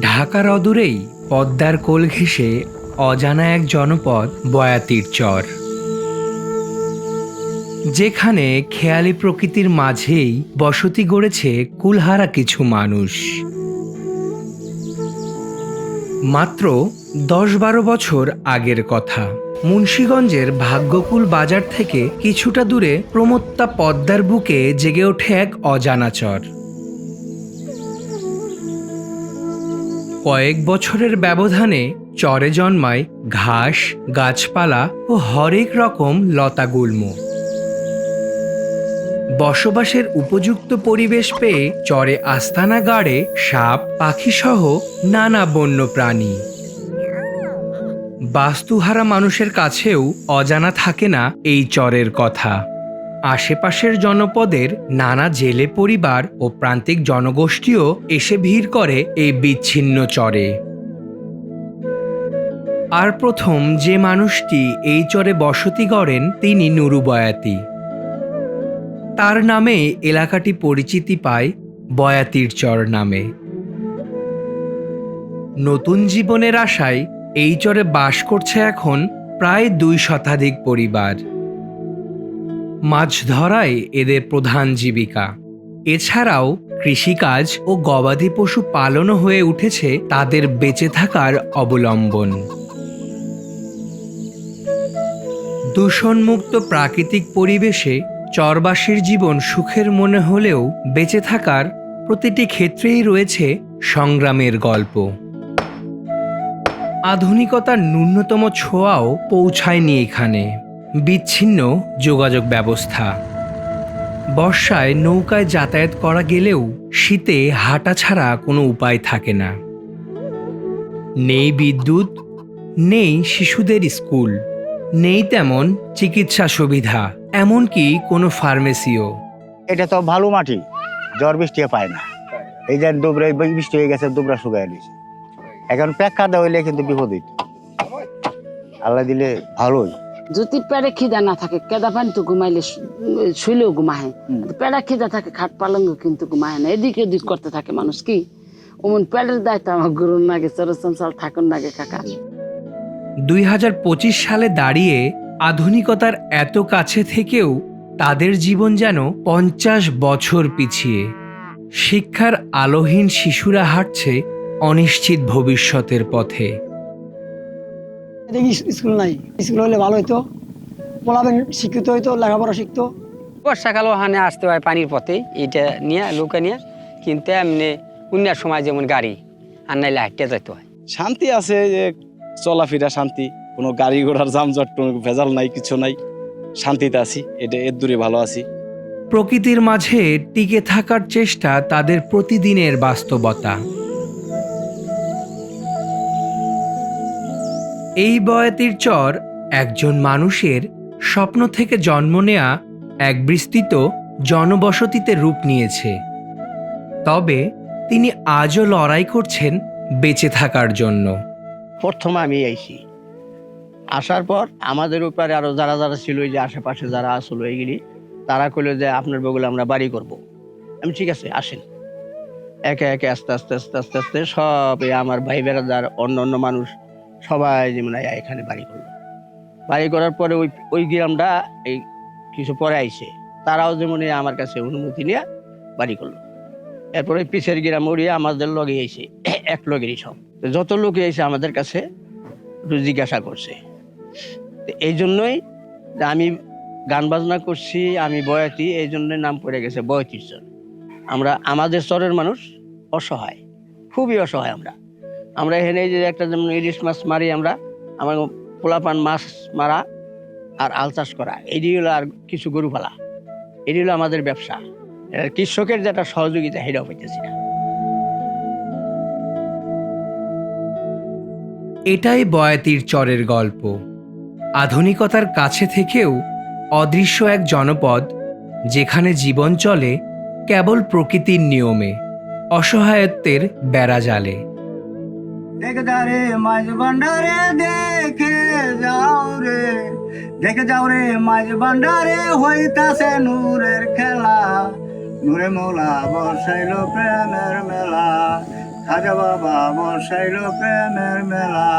ঢাকার অদূরেই পদ্মার কোল ঘেঁষে অজানা এক জনপদ বয়াতির চর। যেখানে খেয়ালি প্রকৃতির মাঝেই বসতি গড়েছে কুলহারা কিছু মানুষ। মাত্র দশ বারো বছর আগের কথা। মুন্সীগঞ্জের ভাগ্যকুল বাজার থেকে কিছুটা দূরে প্রমত্তা পদ্মার বুকে জেগে ওঠে এক অজানা চর। কয়েক বছরের ব্যবধানে চরে জন্মায় ঘাস, গাছপালা ও হরেক রকম লতাগুল্ম। বসবাসের উপযুক্ত পরিবেশ পেয়ে চরে আস্তানা গাড়ে সাপ, পাখিসহ নানা বন্য প্রাণী বাস্তুহারা মানুষের কাছেও অজানা থাকে না এই চরের কথা। আশেপাশের জনপদের নানা জেলে পরিবার ও প্রান্তিক জনগোষ্ঠীও এসে ভিড় করে এই বিচ্ছিন্ন চরে। আর প্রথম যে মানুষটি এই চরে বসতি গড়েন, তিনি নুরু বয়াতি তার নামে এলাকাটি পরিচিতি পায় বয়াতির চর নামে। নতুন জীবনের আশায় এই চরে বাস করছে এখন প্রায় দুই শতাধিক পরিবার। মাছ ধরাই এদের প্রধান জীবিকা। এছাড়াও কৃষিকাজ ও গবাদি পশু পালনও হয়ে উঠেছে তাদের বেঁচে থাকার অবলম্বন। দূষণমুক্ত প্রাকৃতিক পরিবেশে চরবাসীর জীবন সুখের মনে হলেও বেঁচে থাকার প্রতিটি ক্ষেত্রেই রয়েছে সংগ্রামের গল্প। আধুনিকতার ন্যূনতম ছোঁয়াও পৌঁছায়নি এখানে। বিচ্ছিন্ন যোগাযোগ ব্যবস্থা। বর্ষায় নৌকায় যাতায়াত করা গেলেও শীতে হাঁটা ছাড়া কোনো উপায় থাকে না। নেই বিদ্যুৎ, নেই শিশুদের স্কুল। নেই তেমন চিকিৎসা সুবিধা এমনকি কোনো ফার্মেসিও। এটা তো ভালো মাটি ঝড় বৃষ্টি পায় না। এই যে দুবরা বৃষ্টি হয়ে গেছে দুবরা শুকায় দিয়েছে। এখন প্যাক খাদা হইলে কিন্তু বিপদ হইতো আল্লাহ দিলে ভালোই। যদি পেড়ে খিদা না থাকে কেদা পানি তো ঘুমাইলে শুইলেও ঘুমাহে পেড়া খিদা থাকে খাট পালঙ্গ কিন্তু ঘুমাহে না। এদিক ওদিক করতে থাকে মানুষ কি? ওমন পেড়ের দায়িত্ব আমার গরুর নাগে চরসংসাল ঠাকুর নাগে কাকা। দুই হাজার পঁচিশ সালে দাঁড়িয়ে আধুনিকতার এত কাছে থেকেও তাদের জীবন যেন পঞ্চাশ বছর পিছিয়ে। শিক্ষার আলোহীন শিশুরা হাঁটছে অনিশ্চিত ভবিষ্যতের পথে। ইস- স্কুল নাই স্কুল হলে ভালো হইতো পোলাবেন শিক্ষিত হইতো লেখাপড়া শিখতো। বর্ষাকালও হানে আসতে হয় পানির পথে এটা নিয়ে নৌকা নিয়ে কিন্তু এমনি অন্যার সময় যেমন গাড়ি আর নাইলে হাঁটতে যেতে। হয় শান্তি আছে যে চলাফেরা শান্তি, কোনো গাড়ি ঘোড়ার যানজট, কোনো ভেজাল নাই, কিছু নাই। শান্তিতে আছি, এটা এর দূরে ভালো আছি। প্রকৃতির মাঝে টিকে থাকার চেষ্টা তাদের প্রতিদিনের বাস্তবতা। এই বয়াতির চর একজন মানুষের স্বপ্ন থেকে জন্ম নেয়া এক বিস্তৃত জনবসতিতে রূপ নিয়েছে। তবে তিনি আজও লড়াই করছেন বেঁচে থাকার জন্য। প্রথম আমি আইছি। আসার পর আমাদের উপরে আরও যারা যারা ছিল ওই যে আশেপাশে যারা আসলো এইগুলি তারা কইলো যে, আপনার বগুলো আমরা বাড়ি করব। আমি ঠিক আছে, আসেন। একে একে আস্তে আস্তে আস্তে আস্তে আস্তে সব আমার ভাই বেড়াদার অন্য অন্য মানুষ সবাই যেমন এখানে বাড়ি করল। বাড়ি করার পরে ওই ওই গ্রামটা এই কিছু পরে আইছে। তারাও যেমন আমার কাছে অনুমতি নিয়ে বাড়ি করল। এরপরে পিছের গ্রাম উড়িয়ে আমাদের লগে আইছে। এক লগেরই সব। যত লোকে এসে আমাদের কাছে একটু জিজ্ঞাসা করছে। এই জন্যই আমি গান বাজনা করছি, আমি বয়াতি, এই জন্য নাম পড়ে গেছে বয়তির চর। আমরা, আমাদের চরের মানুষ অসহায়, খুবই অসহায় আমরা। আমরা এখানে যে একটা যেমন ইলিশ মাছ মারি আমরা আমার পোলাপান মাছ মারা আর আল চাষ করা, এটি হলো আর কিছু গরু পালা এটি হলো আমাদের ব্যবসা। কৃষকের যেটা সহযোগিতা, সেটাও পাইতেছি না। এটাই বয়াতির চরের গল্প। আধুনিকতার কাছে থেকেও অদৃশ্য এক জনপদ, যেখানে জীবন চলে কেবল প্রকৃতির নিয়মে, অসহায়ত্বের বেড়া জালে। দেখে যা রে, মাঝ ভান্ডারে দেখে যাও রে। দেখে যাও রে, মাঝ ভান্ডারে হইতাছে নূরের খেলা। নূরে মোলা বসাইল প্রেমের মেলা। খাজা বাবা বসাইল প্রেমের মেলা।